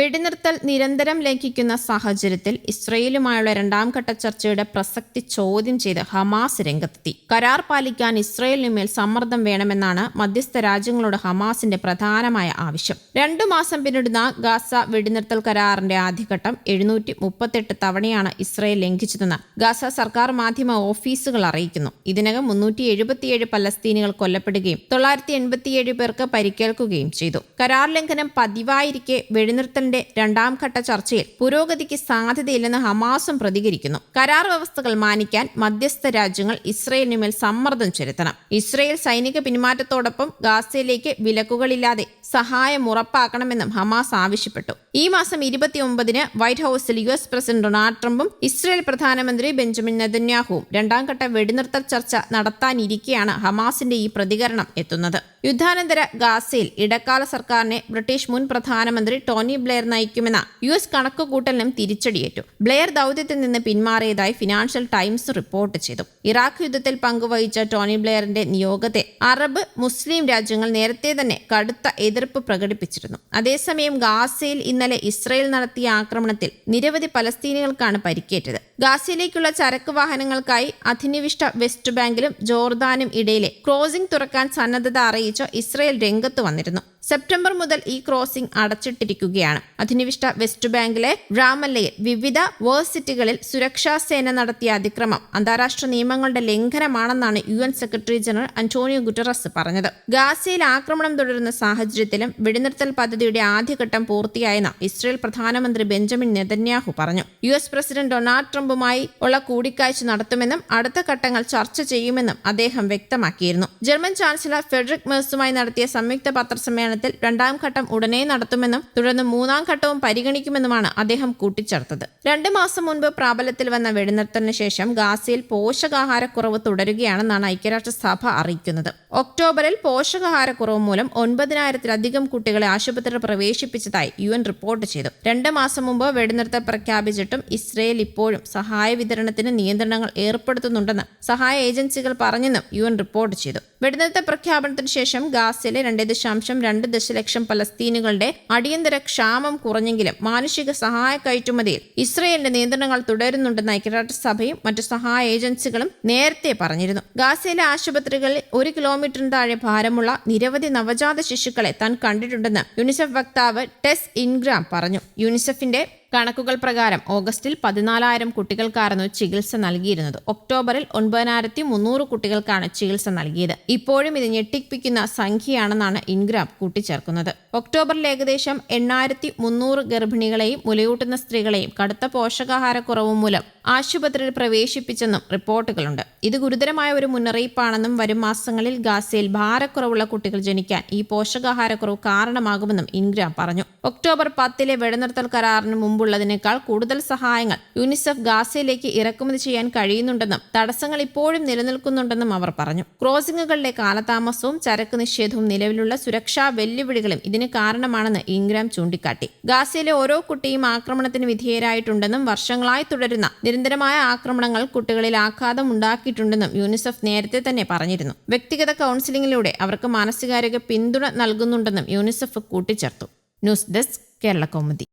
വെടിനിർത്തൽ നിരന്തരം ലംഘിക്കുന്ന സാഹചര്യത്തിൽ ഇസ്രയേലുമായുള്ള രണ്ടാം ഘട്ട ചർച്ചയുടെ പ്രസക്തി ചോദ്യം ചെയ്ത് ഹമാസ് രംഗത്തെത്തി. കരാർ പാലിക്കാൻ ഇസ്രയേലിനുമേൽ സമ്മർദ്ദം വേണമെന്നാണ് മധ്യസ്ഥ രാജ്യങ്ങളോട് ഹമാസിന്റെ പ്രധാനമായ ആവശ്യം. രണ്ടു മാസം പിന്നിടുന്ന ഗാസ വെടിനിർത്തൽ കരാറിന്റെ ആദ്യഘട്ടം എഴുന്നൂറ്റി മുപ്പത്തെട്ട് തവണയാണ് ഇസ്രയേൽ ലംഘിച്ചതെന്ന് ഗാസ സർക്കാർ മാധ്യമ ഓഫീസുകൾ അറിയിക്കുന്നു. ഇതിനകം മുന്നൂറ്റി എഴുപത്തിയേഴ് പലസ്തീനികൾ കൊല്ലപ്പെടുകയും തൊള്ളായിരത്തി എൺപത്തിയേഴ് പേർക്ക് പരിക്കേൽക്കുകയും ചെയ്തു. കരാർ ലംഘനം പതിവായിരിക്കെ വെടിനിർത്തലിന്റെ രണ്ടാം ഘട്ട ചർച്ചയിൽ പുരോഗതിക്ക് സാധ്യതയില്ലെന്ന് ഹമാസും പ്രതികരിക്കുന്നു. കരാർ വ്യവസ്ഥകൾ മാനിക്കാൻ മധ്യസ്ഥ രാജ്യങ്ങൾ ഇസ്രയേലിനുമേൽ സമ്മർദ്ദം ചെലുത്തണം. ഇസ്രയേൽ സൈനിക പിന്മാറ്റത്തോടൊപ്പം ഗാസയിലേക്ക് വിലക്കുകളില്ലാതെ സഹായം ഉറപ്പാക്കണമെന്നും ഹമാസ് ആവശ്യപ്പെട്ടു. ഈ മാസം ഇരുപത്തിയൊമ്പതിന് വൈറ്റ് ഹൌസിൽ യു എസ് പ്രസിഡന്റ് ഡൊണാൾഡ് ട്രംപും ഇസ്രയേൽ പ്രധാനമന്ത്രി ബെഞ്ചമിൻ നെതന്യാഹുവും രണ്ടാം ഘട്ട വെടിനിർത്തൽ ചർച്ച നടത്താനിരിക്കെയാണ് ഹമാസിന്റെ ഈ പ്രതികരണം എത്തുന്നത്. യുദ്ധാനന്തര ഗാസയിൽ ഇടക്കാല സർക്കാരിനെ ബ്രിട്ടീഷ് മുൻ പ്രധാനമന്ത്രി ടോണി ബ്ലെയർ നയിക്കുമെന്ന യു എസ് കണക്കുകൂട്ടലിനും തിരിച്ചടിയേറ്റു. ബ്ലെയർ ദൌത്യത്തിൽ നിന്ന് പിന്മാറിയതായി ഫിനാൻഷ്യൽ ടൈംസ് റിപ്പോർട്ട് ചെയ്തു. ഇറാഖ് യുദ്ധത്തിൽ പങ്കുവഹിച്ച ടോണി ബ്ലെയറിന്റെ നിയോഗത്തെ അറബ് മുസ്ലിം രാജ്യങ്ങൾ നേരത്തെ തന്നെ കടുത്ത എതിർപ്പ് പ്രകടിപ്പിച്ചിരുന്നു. അതേസമയം ഗാസയിൽ ഇന്നലെ ഇസ്രയേൽ നടത്തിയ ആക്രമണത്തിൽ നിരവധി പലസ്തീനികൾക്കാണ് പരിക്കേറ്റത്. ഗാസയിലേക്കുള്ള ചരക്ക് വാഹനങ്ങൾക്കായി അധിനിവിഷ്ട വെസ്റ്റ് ബാങ്കിലും ജോർദാനും ഇടയിലെ ക്രോസിംഗ് തുറക്കാൻ സന്നദ്ധത അറിയിച്ച ഇസ്രയേൽ രംഗത്ത് വന്നിരുന്നു. സെപ്റ്റംബർ മുതൽ ഈ ക്രോസിംഗ് അടച്ചിട്ടിരിക്കുകയാണ്. അധിനിവിഷ്ട വെസ്റ്റ് ബാങ്കിലെ റാമല്ലയിൽ വിവിധ വേഴ്സിറ്റികളിൽ സുരക്ഷാ സേന നടത്തിയ അതിക്രമം അന്താരാഷ്ട്ര നിയമങ്ങളുടെ ലംഘനമാണെന്നാണ് U N secretary general Antonio Guterres പറഞ്ഞത്. ഗാസയിൽ ആക്രമണം തുടരുന്ന സാഹചര്യത്തിലും വെടിനിർത്തൽ പദ്ധതിയുടെ ആദ്യഘട്ടം പൂർത്തിയായെന്ന് ഇസ്രയേൽ പ്രധാനമന്ത്രി ബെഞ്ചമിൻ നെതന്യാഹു പറഞ്ഞു. യു എസ് പ്രസിഡന്റ് ഡൊണാൾഡ് ട്രംപുമായി ഉള്ള കൂടിക്കാഴ്ച നടത്തുമെന്നും അടുത്ത ഘട്ടങ്ങൾ ചർച്ച ചെയ്യുമെന്നും അദ്ദേഹം വ്യക്തമാക്കിയിരുന്നു. ജർമ്മൻ ചാൻസലർ ഫെഡറിക് മേഴ്സുമായി നടത്തിയ സംയുക്ത പത്രസമ്മേളനത്തിൽ രണ്ടാം ഘട്ടം ഉടനെ നടത്തുമെന്നും തുടർന്ന് മൂന്നാം ഘട്ടവും പരിഗണിക്കുമെന്നുമാണ് അദ്ദേഹം കൂട്ടിച്ചേർത്തത്. രണ്ട് മാസം മുൻപ് പ്രാബല്യത്തിൽ വന്ന വെടിനിർത്തലിന് ശേഷം ഗാസയിൽ പോഷകാഹാരക്കുറവ് തുടരുകയാണെന്നാണ് ഐക്യരാഷ്ട്രസഭ അറിയിക്കുന്നത്. ഒക്ടോബറിൽ പോഷകാഹാരക്കുറവ് മൂലം ഒൻപതിനായിരത്തിലധികം കുട്ടികളെ ആശുപത്രിയിൽ പ്രവേശിപ്പിച്ചതായി യു എൻ റിപ്പോർട്ട് ചെയ്തു. രണ്ട് മാസം മുമ്പ് വെടിനിർത്തൽ പ്രഖ്യാപിച്ചിട്ടും ഇസ്രയേൽ ഇപ്പോഴും സഹായ വിതരണത്തിന് നിയന്ത്രണങ്ങൾ ഏർപ്പെടുത്തുന്നുണ്ടെന്ന് സഹായ ഏജൻസികൾ പറഞ്ഞെന്നും യു റിപ്പോർട്ട് ചെയ്തു. വെടിനിർത്തൽ പ്രഖ്യാപനത്തിന് ശേഷം ഗാസയിലെ രണ്ട് ദശാംശം രണ്ട് ദശലക്ഷം പലസ്തീനുകളുടെ അടിയന്തര ക്ഷാമം കുറഞ്ഞെങ്കിലും മാനുഷിക സഹായ കയറ്റുമതിയിൽ ഇസ്രയേലിന്റെ നിയന്ത്രണങ്ങൾ തുടരുന്നുണ്ടെന്ന് ഐക്യരാഷ്ട്രസഭയും മറ്റു സഹായ ഏജൻസികളും നേരത്തെ പറഞ്ഞിരുന്നു. ഗാസയിലെ ആശുപത്രികളിൽ ഒരു കിലോമീറ്ററിന് താഴെ ഭാരമുള്ള നിരവധി നവജാത ശിശുക്കളെ താൻ കണ്ടിട്ടുണ്ടെന്ന് യുനിസെഫ് വക്താവ് ടെസ് ഇൻഗ്രാം പറഞ്ഞു. യുനിസെഫിന്റെ കണക്കുകൾ പ്രകാരം ഓഗസ്റ്റിൽ പതിനാലായിരം കുട്ടികൾക്കായിരുന്നു ചികിത്സ നൽകിയിരുന്നത്. ഒക്ടോബറിൽ ഒൻപതിനായിരത്തി മുന്നൂറ് കുട്ടികൾക്കാണ് ചികിത്സ നൽകിയത്. ഇപ്പോഴും ഇത് ഞെട്ടിപ്പിക്കുന്ന സംഖ്യയാണെന്നാണ് ഇൻഗ്രാം കൂട്ടിച്ചേർക്കുന്നത്. ഒക്ടോബറിൽ ഏകദേശം എണ്ണായിരത്തി മുന്നൂറ് ഗർഭിണികളെയും മുലയൂട്ടുന്ന സ്ത്രീകളെയും കടുത്ത പോഷകാഹാരക്കുറവ് മൂലം ആശുപത്രിയിൽ പ്രവേശിപ്പിച്ചെന്നും റിപ്പോർട്ടുകളുണ്ട്. ഇത് ഗുരുതരമായ ഒരു മുന്നറിയിപ്പാണെന്നും വരും മാസങ്ങളിൽ ഗാസയിൽ ഭാരക്കുറവുള്ള കുട്ടികൾ ജനിക്കാൻ ഈ പോഷകാഹാരക്കുറവ് കാരണമാകുമെന്നും ഇൻഗ്രാം പറഞ്ഞു. ഒക്ടോബർ പത്തിലെ വെടിനിർത്തൽ കരാറിന് മുമ്പുള്ളതിനേക്കാൾ കൂടുതൽ സഹായങ്ങൾ യുനിസെഫ് ഗാസയിലേക്ക് ഇറക്കുമതി ചെയ്യാൻ കഴിയുന്നുണ്ടെന്നും തടസ്സങ്ങൾ ഇപ്പോഴും നിലനിൽക്കുന്നുണ്ടെന്നും അവർ പറഞ്ഞു. ക്രോസിംഗുകളിലെ കാലതാമസവും ചരക്ക് നിഷേധവും നിലവിലുള്ള സുരക്ഷാ വെല്ലുവിളികളും ഇതിന് കാരണമാണെന്ന് ഇൻഗ്രാം ചൂണ്ടിക്കാട്ടി. ഗാസയിലെ ഓരോ കുട്ടിയും ആക്രമണത്തിന് വിധേയരായിട്ടുണ്ടെന്നും വർഷങ്ങളായി തുടരുന്ന നിരന്തരമായ ആക്രമണങ്ങൾ കുട്ടികളിൽ ആഘാതം ഉണ്ടാക്കിയിട്ടുണ്ടെന്നും യൂണിസെഫ് നേരത്തെ തന്നെ പറഞ്ഞിരുന്നു. വ്യക്തിഗത കൗൺസിലിംഗിലൂടെ അവർക്ക് മാനസികാരോഗ്യ പിന്തുണ നൽകുന്നുണ്ടെന്നും യൂണിസെഫ് കൂട്ടിച്ചേർത്തു. News desk Kerala Kaumudi